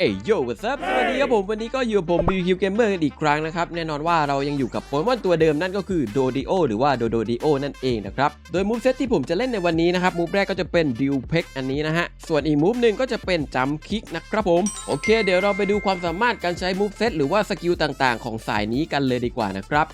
เอ้ยโย่ what's up สวัสดีครับผม วันนี้ก็อยู่กับผม BQ Gamer กันอีกครั้งนะครับ แน่นอนว่าเรายังอยู่กับโปเกมอนตัวเดิมนั่นก็คือโดดิโอหรือว่าโดโดดิโอนั่นเองนะครับ โดยมูฟเซตที่ผมจะเล่นในวันนี้นะครับ มูฟแรกก็จะเป็นดิวเพ็กอันนี้นะฮะ ส่วนอีกมูฟหนึ่งก็จะเป็นจัมคิกนะครับผม โอเค เดี๋ยวเราไปดูความสามารถการใช้มูฟเซตหรือว่าสกิลต่างๆ ของสายนี้กันเลยดีกว่านะครับ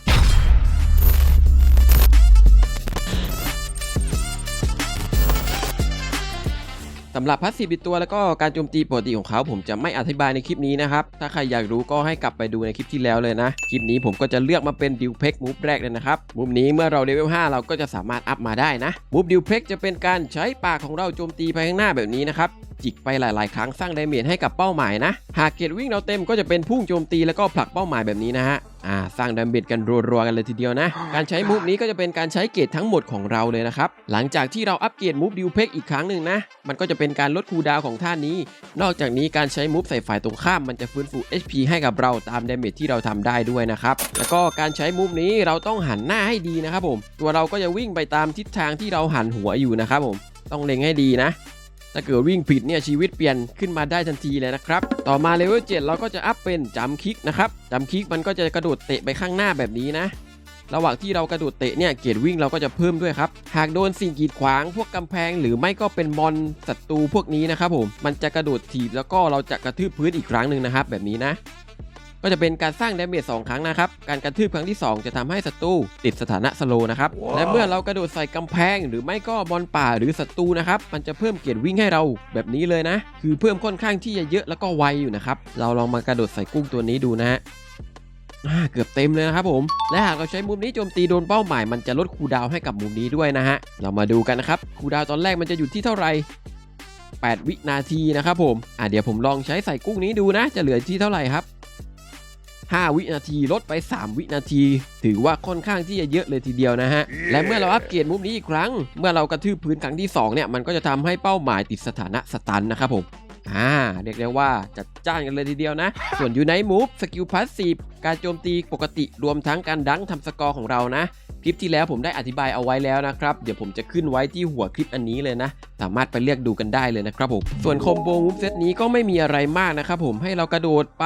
สำหรับพัสซีฟตัวแล้วก็การโจมตีปกติของเขาผมจะไม่อธิบายในคลิปนี้นะครับ ถ้าใครอยากรู้ก็ให้กลับไปดูในคลิปที่แล้วเลยนะ คลิปนี้ผมก็จะเลือกมาเป็นดิวเพ็กมูฟแรกเลยนะครับมุมนี้เมื่อเราเลเวล5เราก็จะสามารถอัพมาได้นะ มูฟดิวเพ็กจะเป็นการใช้ปากของเราโจมตีไปข้างหน้าแบบนี้นะครับ จิกไปหลาย ๆ ครั้งสร้างดาเมจให้กับเป้าหมายนะ หากเกตวิ่งเราเต็มก็จะเป็นพุ่งโจมตีแล้วก็ผลักเป้าหมายแบบนี้นะฮะอ่าสร้างดาเมจกันรัวๆกันเลยทีเดียวนะ การใช้มูฟนี้ก็จะเป็นการใช้เกตทั้งหมดของเราเลยนะครับ หลังจากที่เราอัปเกรดมูฟดิวเพ็กอีกครั้งหนึ่งนะ มันก็จะเป็น็นการลดคูดาวของท่านี้ นอกจากนี้การใช้มูฟใส่ฝ่ายตรงข้ามมันจะฟื้นฟู HP ให้กับเราตามเดเมจที่เราทำได้ด้วยนะครับ แล้วก็การใช้มูฟนี้เราต้องหันหน้าให้ดีนะครับผม ตัวเราก็จะวิ่งไปตามทิศทางที่เราหันหัวอยู่นะครับผม ต้องเล็งให้ดีนะถ้าเกิดวิ่งผิดเนี่ยชีวิตเปลี่ยนขึ้นมาได้ทันทีเลยนะครับ ต่อมาเลเวล7เราก็จะอัพเป็นจัมคิกนะครับจัมคิกมันก็จะกระโดดเตะไปข้างหน้าแบบนี้นะ ระหว่างที่เรากระโดดเตะเนี่ยเกรดวิ่งเราก็จะเพิ่มด้วยครับ หากโดนสิ่งกีดขวางพวกกำแพง หรือไม่ก็เป็นมอนศัตรูพวกนี้นะครับผมมันจะกระโดดถีบแล้วก็เราจะกระทืบพื้นอีกครั้งหนึ่งนะครับ แบบนี้นะ ก็จะเป็นการสร้างดาเมจ2ครั้งนะครับ การกระทืบครั้งที่ 2 จะทำให้ศัตรูติดสถานะสโลว์นะครับและเมื่อเรากระโดดใส่กำแพง หรือไม่ก็บอลป่าหรือศัตรูนะครับ มันจะเพิ่มเกียรติวิ่งให้เราแบบนี้เลยนะ คือเพิ่มค่อนข้างที่จะเยอะแล้วก็ไวอยู่นะครับ เราลองมากระโดดใส่กุ้งตัวนี้ดูนะฮะอ่า เกือบเต็มเลยนะครับผม และหากเราใช้มุมนี้โจมตีโดนเป้าหมาย มันจะลดคูลดาวน์ให้กับมุมนี้ด้วยนะฮะ เรามาดูกันนะครับ คูลดาวน์ตอนแรกมันจะอยู่ที่เท่าไหร่8 วินาทีนะครับผมอ่าเดี๋ยวผมลองใช้ใส่กุ้งนี้ดูนะ จะเหลือที่เท่าไหร่ครับ 5 วินาทีลดไป 3 วินาที ถือว่าค่อนข้างที่จะเยอะเลยทีเดียวนะฮะ และเมื่อเราอัปเกรดมุมนี้อีกครั้ง เมื่อเรากระทืบพื้นครั้งที่2เนี่ย มันก็จะทำให้เป้าหมายติดสถานะสตันนะครับผม อ่าเรียกได้ว่าจัดจ้านกันเลยทีเดียวนะ ส่วนยูไนมูฟสกิลพาสซีฟการโจมตีปกติรวมทั้งการดังทำสกอร์ของเรานะ คลิปที่แล้วผมได้อธิบายเอาไว้แล้วนะครับ เดี๋ยวผมจะขึ้นไว้ที่หัวคลิปอันนี้เลยนะ สามารถไปเลือกดูกันได้เลยนะครับผม ส่วนคอมโบมูฟเซตนี้ก็ไม่มีอะไรมากนะครับผมให้เรากระโดดไป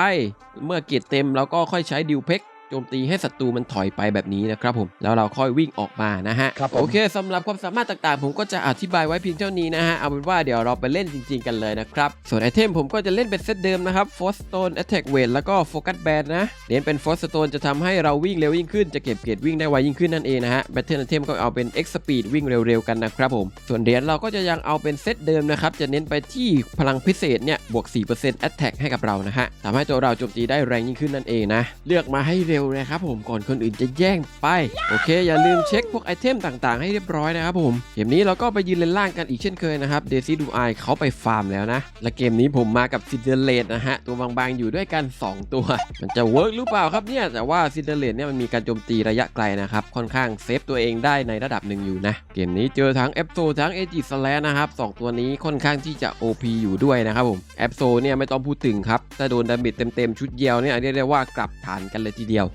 เมื่อเกียรติเต็มเราก็ค่อยใช้ดิวเพ็ก โจมตีให้ศัตรูมันถอยไปแบบนี้นะครับผมแล้วเราค่อยวิ่งออกมานะฮะครับผม โอเคสำหรับความสามารถต่างๆ ผมก็จะอธิบายไว้เพียงเท่านี้นะฮะเอาเป็นว่าเดี๋ยวเราไปเล่นจริง ๆ กันเลยนะครับส่วนไอเทมผมก็จะเล่นเป็นเซตเดิมนะครับ Force Stone Attack Weight แล้วก็ Focus Band นะเน้นเป็น Force Stone จะทำให้เราวิ่งเร็วยิ่งขึ้นจะเก็บเกรดวิ่งได้ไวยิ่งขึ้นนั่นเองนะฮะ Battle Item ก็เอาเป็น X Speed วิ่งเร็วๆกันนะครับผมส่วนเหรียญเราก็จะยังเอาเป็นเซตเดิมนะครับจะเน้นไปที่พลังพิเศษเนี่ยบวก 4% Attack ให้กับเรานะฮะทำให้ตัวเราโจมตีได้แรงยิ่งขึ้นนั่นเองนะเลือกมาให้เร็วนะครับผมก่อนคนอื่นจะแย่งไป โอเค อย่าลืมเช็คพวกไอเทมต่างๆ ให้เรียบร้อยนะครับผมเกมนี้เราก็ไปยืนเลนล่างกันอีกเช่นเคยนะครับเดซี่ดูไอเขาไปฟาร์มแล้วนะ และเกมนี้ผมมากับซินเดเลตนะฮะตัวบางๆ อยู่ด้วยกัน 2 ตัว มันจะเวิร์กหรือเปล่าครับเนี่ยแต่ว่าซินเดเลตเนี่ยมันมีการโจมตีระยะไกลนะครับค่อนข้างเซฟตัวเองได้ในระดับหนึ่งอยู่นะเกมนี้เจอทั้งแอปโซทั้งเอจิสแลนะครับสองตัวนี้ค่อนข้างที่จะ OP อยู่ด้วยนะครับผมแอปโซเนี่ยไม่ต้องพูดถึงครับถ้าโดนดาเมจเต็มๆชุดเดียวเนี่ยเรียกได้ว่ากลับฐานกันเลยทีเดียว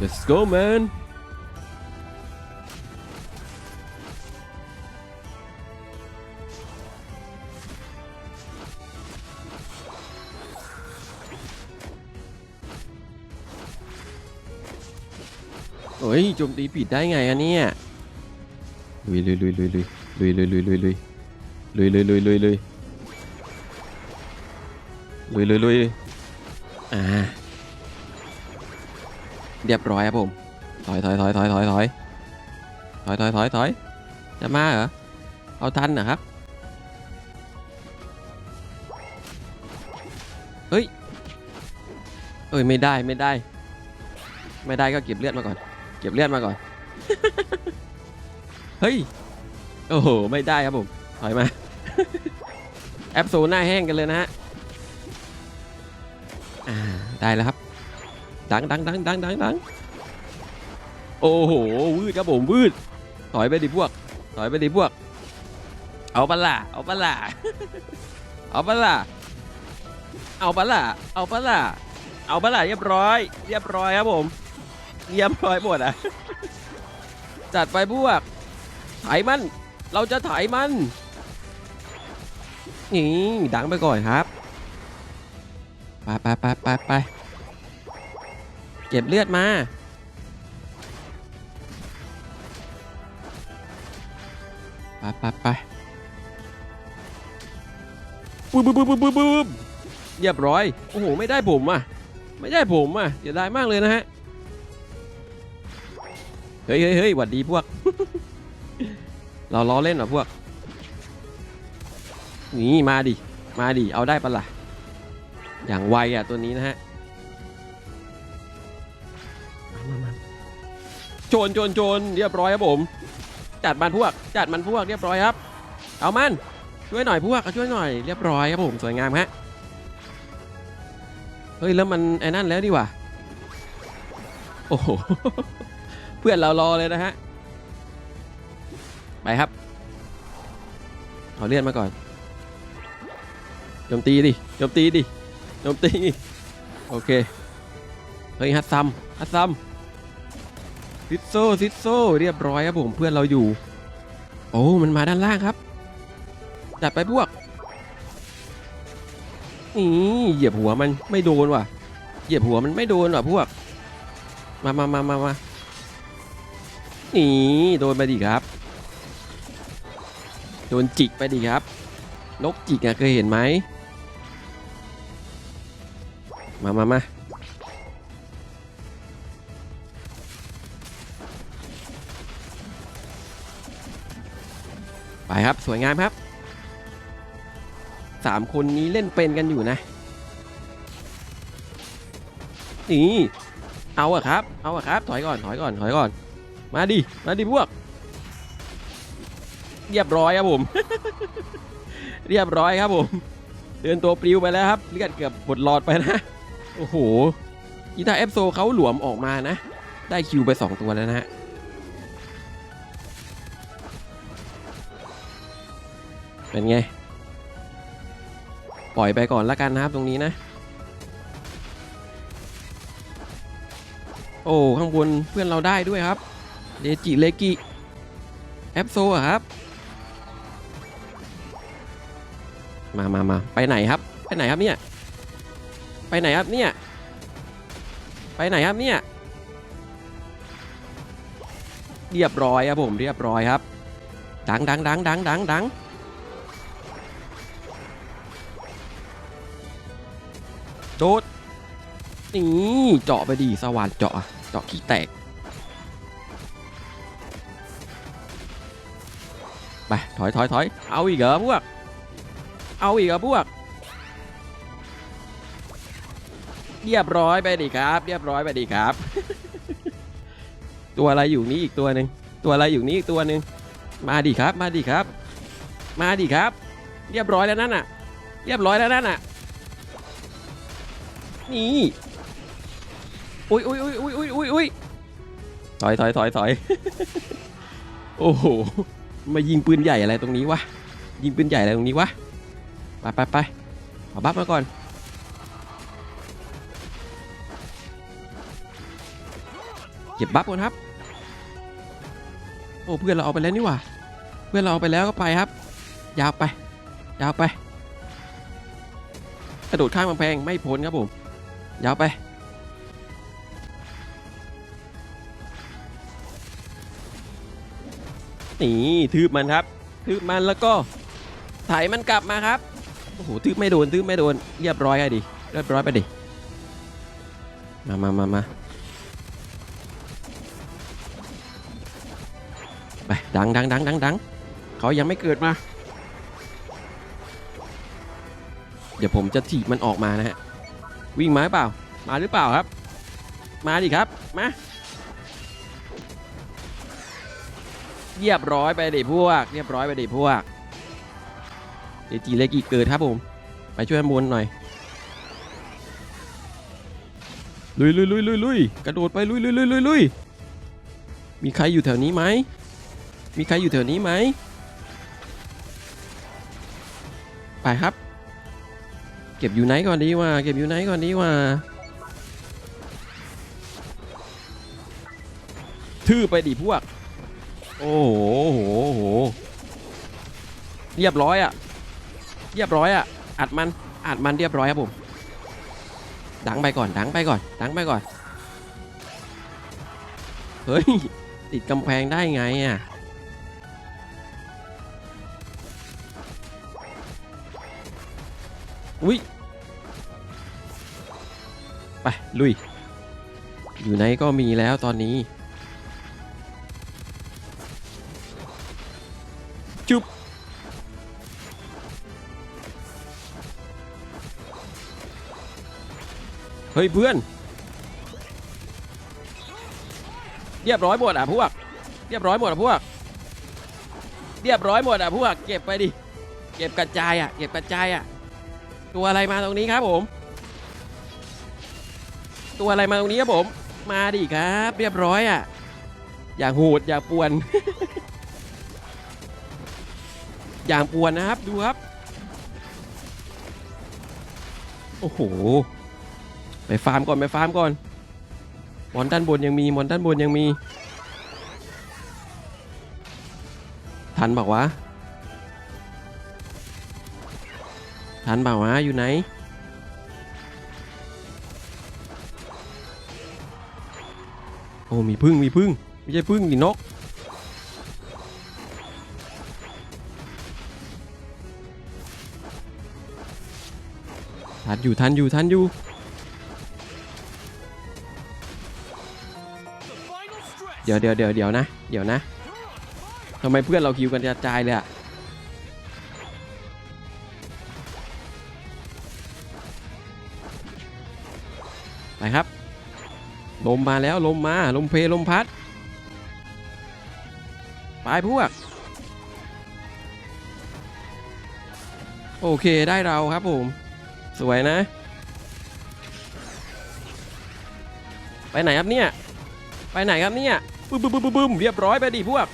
Let's go man เฮ้ยโจมตีผิดได้ไงอะเนี่ยลุยลุยลุยลุยลุยลุยลุยลุยลุยลุยลุยลุยลุยลุยลุยลุยลุยลุยอ่า เรียบร้อยครับผม ถอยถอยถอยถอยถอยถอยถอยถอยถอยถอยจะมาเหรอ เอาทันเหรอครับ เฮ้ย เอ้ยไม่ได้ไม่ได้ ไม่ได้ก็เก็บเลือดมาก่อน เก็บเลือดมาก่อน เฮ้ย โอ้โห ไม่ได้ครับผม ถอยมา แอปโซหน้าแห้งกันเลยนะฮะ อ่า ได้แล้วครับ ดังดังดังดังดังดังโอ้โหวืดครับผมวืดถอยไปดิพวก ถอยไปดิพวก เอาปะล่ะเอาปะล่ะเอาปะล่ะเอาปะล่ะเอาปะล่ะเอาปะล่ะเรียบร้อย เรียบร้อยครับผมเรียบร้อยหมดอะจัดไปพวกไถมัน เราจะไถมันนี่ดังไปก่อนครับ ไปไปไปไปไป เก็บเลือดมาไปไปไปบึ้มบึ้มบึ้มบึ้มบึ้มเรียบร้อย โอ้โห ไม่ได้ผมอะ ไม่ได้ผมอะเสียดายมากเลยนะฮะ เฮ้ยเฮ้ยเฮ้ยหวัดดีพวก เราล้อเล่นเหรอพวก นี่มาดิ มาดิ เอาได้ปะล่ะ อย่างไวอะตัวนี้นะฮะ โจรโจรโจรเรียบร้อยครับผม จัดมันพวก จัดมันพวกเรียบร้อยครับ เอามัน ช่วยหน่อยพวกช่วยหน่อยเรียบร้อยครับผมสวยงามฮะ เฮ้ยแล้วมันไอ้นั่นแล้วดีว่าโอ้โห เพื่อนเรารอเลยนะฮะ ไปครับเอาเลื่อนมาก่อนโจมตีดิโจมตีดิโจมตี โอเค เฮ้ยฮัตซัมฮัตซัม ซิดโซซิดโซเรียบร้อยครับผมเพื่อนเราอยู่ โอ้มันมาด้านล่างครับ จัดไปพวกนี่เหยียบหัวมันไม่โดนว่ะ เหยียบหัวมันไม่โดนว่ะพวก มามามามามานี่โดนไปดิครับ โดนจิกไปดิครับ นกจิกอะเคยเห็นไหม มามามา ครับ สวยงามครับสามคนนี้เล่นเป็นกันอยู่นะ นี่ เอาอะครับ เอาอะครับ ถอยก่อน ถอยก่อน ถอยก่อน มาดิ มาดิพวก เรียบร้อยครับผม เรียบร้อยครับผม เดินตัวปลิวไปแล้วครับเลือดเกือบบดหลอดไปนะ โอ้โหกีตาเอฟโซเขาหลวมออกมานะ ได้คิวไป 2 ตัวแล้วนะฮะ เป็นไง ปล่อยไปก่อนละกันนะครับตรงนี้นะ โอ้ข้างบนเพื่อนเราได้ด้วยครับเดจิเลกิแอปโซครับ มามามาไปไหนครับ ไปไหนครับเนี่ย ไปไหนครับเนี่ย ไปไหนครับเนี่ย เรียบร้อยครับผมเรียบร้อยครับ ดังดังดังดังดังดัง โดดนี่เจาะไปดีสว่านเจาะเจาะขี้แตกไปถอยถอยถอยเอาอีกเหรอพวก เอาอีกเหรอพวกเรียบร้อยไปดิครับ เรียบร้อยไปดิครับ ตัวอะไรอยู่นี้อีกตัวหนึ่งตัวอะไรอยู่นี้อีกตัวหนึ่งมาดิครับ มาดิครับ มาดิครับ เรียบร้อยแล้วนั่นน่ะ เรียบร้อยแล้วนั่นน่ะ นี่อุ้ยอุ้ยอุ้ยอุ้ยอุ้ยอุ้ยอุ้ยถอยถอยถอยถอยโอ้โหมายิงปืนใหญ่อะไรตรงนี้วะยิงปืนใหญ่อะไรตรงนี้วะไปไปไปเอาบัฟมาก่อนเก็บบัฟก่อนครับ โอ้เพื่อนเราเอาไปแล้วนี่หว่าเพื่อนเราเอาไปแล้วก็ไปครับ ยาวไป ยาวไปกระโดดข้ามกำแพงไม่พ้นครับผม ยาวไป นี่ทืบมันครับ ทืบมันแล้วก็ไถมันกลับมาครับ โอ้โหทืบไม่โดนทืบไม่โดน เรียบร้อยไงดิ เรียบร้อยไปดิ มามามามาไปดังดังดังดังดังเขายังไม่เกิดมา เดี๋ยวผมจะถีบมันออกมานะฮะ วิ่งมาหรือเปล่า มาหรือเปล่าครับ มาดิครับ มาเรียบร้อยไปเดิพวก เรียบร้อยไปเดิพวกเดจีเล็กอีกเกิดครับผม ไปช่วยบนหน่อย ลุยลุยลุยลุยลุยกระโดดไปลุยลุยลุยลุยลุยมีใครอยู่แถวนี้ไหม มีใครอยู่แถวนี้ไหม ไปครับ ก็บอยู่ไหนก่อนดีว่า เก็บอยู่ไหนก่อนดีว่า ทื่อไปดิพวก โอ้โหโหโหเรียบร้อยอะเรียบร้อยอะอัดมัน อัดมันเรียบร้อยครับผม ดังไปก่อน ดังไปก่อน ดังไปก่อน เฮ้ย ติดกำแพงได้ไงอะอุ้ย ไป ลุย อยู่ไหนก็มีแล้วตอนนี้ จุ๊บเฮ้ยเพื่อน เรียบร้อยหมดอะพวก เรียบร้อยหมดอะพวก เรียบร้อยหมดอะพวก เก็บไปดิ เก็บกระจายอะ เก็บกระจายอะ ตัวอะไรมาตรงนี้ครับผม ตัวอะไรมาตรงนี้ครับผม มาดิครับ เรียบร้อยอะ อย่าโหดอย่าป่วน อย่างป่วนนะครับดูครับ โอ้โห ไปฟาร์มก่อนไปฟาร์มก่อนมอนด้านบนยังมีมอนด้านบนยังมี ทันบอกวะทันบอกวะอยู่ไหน อ้มีพึ่งมีพึ่งไม่ใช่พึ่งนี่นกทันอยู่ทันอยู่ทันอยู่เดี๋ยวเดี๋ยวเดี๋ยวเดี๋ยวนะ เดี๋ยวนะทำไมเพื่อนเราคิวกันกระจายเลยอะไปครับ ลมมาแล้วลมมาลมเพลลมพัดไปพวก โอเคได้เราครับผม สวยนะ ไปไหนครับเนี่ย ไปไหนครับเนี่ยบึ้มบึ้มบึ้มบึ้มเรียบร้อยไปดิพวก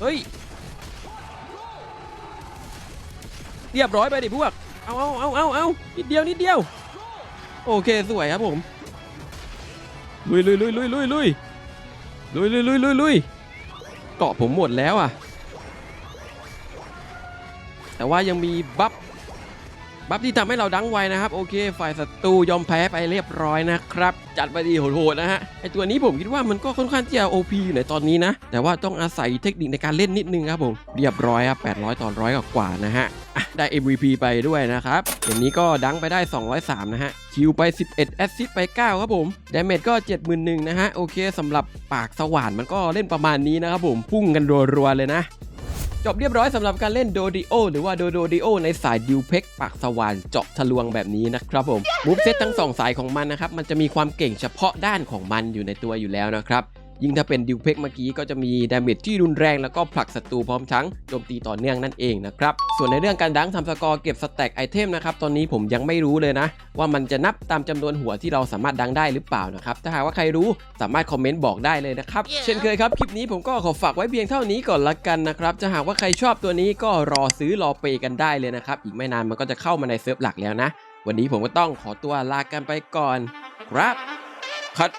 เฮ้ย เรียบร้อยไปดิพวก เอาเอาเอาเอาเอานิดเดียวนิดเดียว โอเคสวยครับผม ลุยลุยลุยลุยลุยลุยลุยลุยลุยลุยลุยเกาะผมหมดแล้วอะ แต่ว่ายังมีบัฟบัฟที่ทำให้เราดังไวนะครับ โอเค ฝ่ายศัตรูยอมแพ้ไปเรียบร้อยนะครับ จัดไปดีโหดๆนะฮะไอตัวนี้ผมคิดว่ามันก็ค่อนข้างที่จะ OP อยู่ในตอนนี้นะ แต่ว่าต้องอาศัยเทคนิคในการเล่นนิดนึงครับผม เรียบร้อยครับ800 ต่อร้อยกว่าๆนะฮะ ได้ MVP ไปด้วยนะครับอย่างนี้ก็ดังไปได้ 203 นะฮะ คิวไป 11 แอสซิสไป 9 ครับผมดาเมจก็ 71,000นะฮะ โอเคสำหรับปากสว่านมันก็เล่นประมาณนี้นะครับผมพุ่งกันรัวๆเลยนะจบเรียบร้อยสำหรับการเล่นโดดิโอหรือว่าโดโดดิโอในสายดิวเพ็กปากสว่านเจาะทะลวงแบบนี้นะครับผมมูฟเซตทั้งสองสายของมันนะครับ มันจะมีความเก่งเฉพาะด้านของมันอยู่ในตัวอยู่แล้วนะครับ ยิ่งถ้าเป็นดิวเพ็กเมื่อกี้ก็จะมีดาเมจที่รุนแรงแล้วก็ผลักศัตรูพร้อมทั้งโจมตีต่อเนื่องนั่นเองนะครับ ส่วนในเรื่องการดังทำสกอร์เก็บสแต็กไอเทมนะครับตอนนี้ผมยังไม่รู้เลยนะ ว่ามันจะนับตามจำนวนหัวที่เราสามารถดังได้หรือเปล่านะครับถ้าหากว่าใครรู้สามารถคอมเมนต์บอกได้เลยนะครับเช่นเคยครับคลิปนี้ผมก็ขอฝากไว้เพียงเท่านี้ก่อนละกันนะครับถ้าหากว่าใครชอบตัวนี้ก็รอซื้อรอเปย์กันได้เลยนะครับอีกไม่นานมันก็จะเข้ามาในเซิร์ฟหลักแล้วนะ วันนี้ผมก็ต้องขอตัวลากันไปก่อน ครับคัด